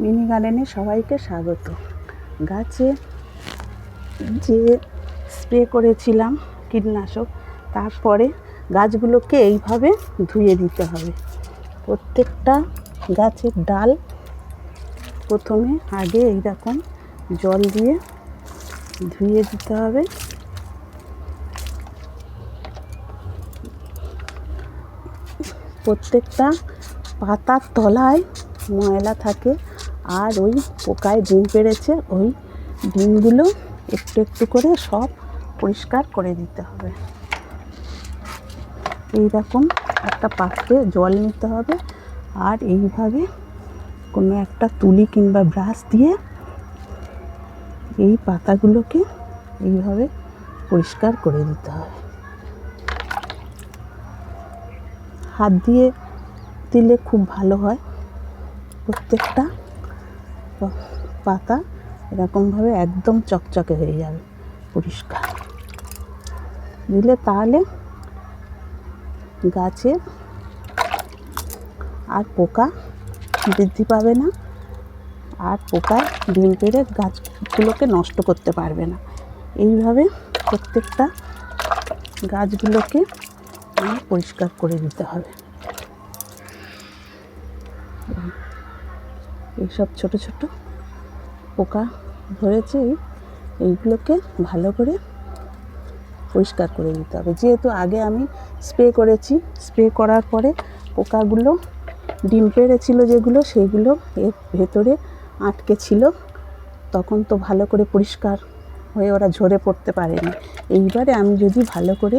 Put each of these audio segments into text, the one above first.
Mini গার্ডেনে সবাইকে স্বাগত। গাছে যে স্প্রে করেছিলাম কীটনাশক, তারপরে গাছগুলোকে এইভাবে ধুয়ে দিতে হবে। প্রত্যেকটা গাছের ডাল প্রথমে আগে এইরকম জল দিয়ে ধুয়ে দিতে হবে। প্রত্যেকটা পাতার তলায় ময়লা থাকে আর ওই পোকায় ডিম পেড়েছে, ওই ডিমগুলো একটু একটু করে সব পরিষ্কার করে দিতে হবে। এই রকম একটা পাত্রে জল নিতে হবে আর এইভাবে কোনো একটা তুলি কিংবা ব্রাশ দিয়ে এই পাতাগুলোকে এইভাবে পরিষ্কার করে দিতে হবে। হাত দিয়ে দিলে খুব ভালো হয় প্রত্যেকটা পাতা এরকমভাবে একদম চকচকে হয়ে যাবে, পরিষ্কার। দিলে তাহলে গাছে আর পোকা বৃদ্ধি পাবে না, আর পোকা ডিম পেড়ে গাছগুলোকে নষ্ট করতে পারবে না। এইভাবে প্রত্যেকটা গাছগুলোকে পরিষ্কার করে দিতে হবে। এইসব ছোট ছোট পোকা ধরেছে, এইগুলোকে ভালো করে পরিষ্কার করে নিতে হবে। যেহেতু আগে আমি স্প্রে করেছি, স্প্রে করার পরে পোকাগুলো ডিম পেড়েছিল যেগুলো সেইগুলো এর ভেতরে আটকে ছিল, তখন তো ভালো করে পরিষ্কার হয়ে ওরা ঝরে পড়তে পারেনি। এইবারে আমি যদি ভালো করে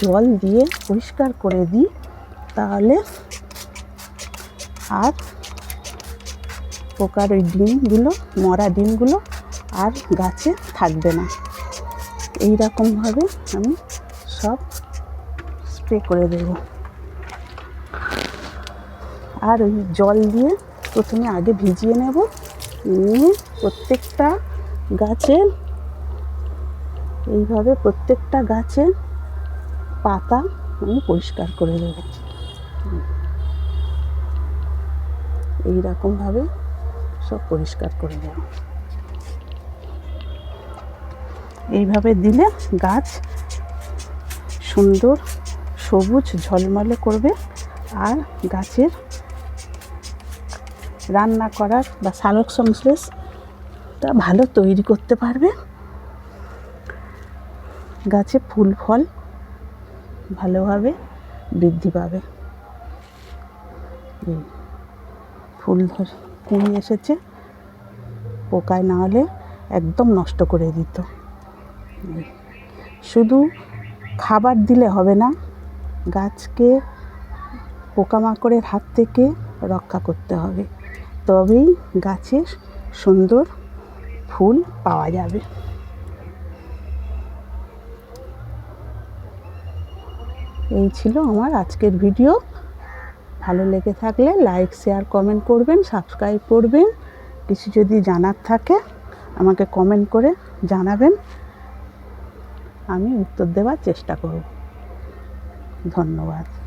জল দিয়ে পরিষ্কার করে দিই, তাহলে আর পোকার ওই ডিমগুলো, মরা ডিমগুলো আর গাছে থাকবে না। এই রকমভাবে আমি সব স্প্রে করে দেব। আর ওই জল দিয়ে প্রথমে আগে ভিজিয়ে নেব। নিয়ে প্রত্যেকটা গাছের এইভাবে প্রত্যেকটা গাছের পাতা আমি পরিষ্কার করে দেব। এই রকমভাবে সব পরিষ্কার করে দেব এইভাবে দিলে গাছ সুন্দর, সবুজ ঝলমলে করবে আর গাছের রান্না করার বা সালোক সংশ্লেষটা ভালো তৈরি করতে পারবে। গাছে ফুল ফল ভালোভাবে বৃদ্ধি পাবে। ফুল ধর। কুড়ি এসেছে। পোকায় না হলে একদম নষ্ট করে দিত। শুধু খাবার দিলে হবে না, গাছকে পোকামাকড়ের হাত থেকে রক্ষা করতে হবে। তবেই গাছের সুন্দর ফুল পাওয়া যাবে। এই ছিল আমার আজকের ভিডিও। ভালো লেগে থাকলে লাইক শেয়ার কমেন্ট করবেন সাবস্ক্রাইব করবেন। কিছু যদি জানার থাকে, আমাকে কমেন্ট করে জানাবেন। আমি উত্তর দেওয়ার চেষ্টা করব। ধন্যবাদ।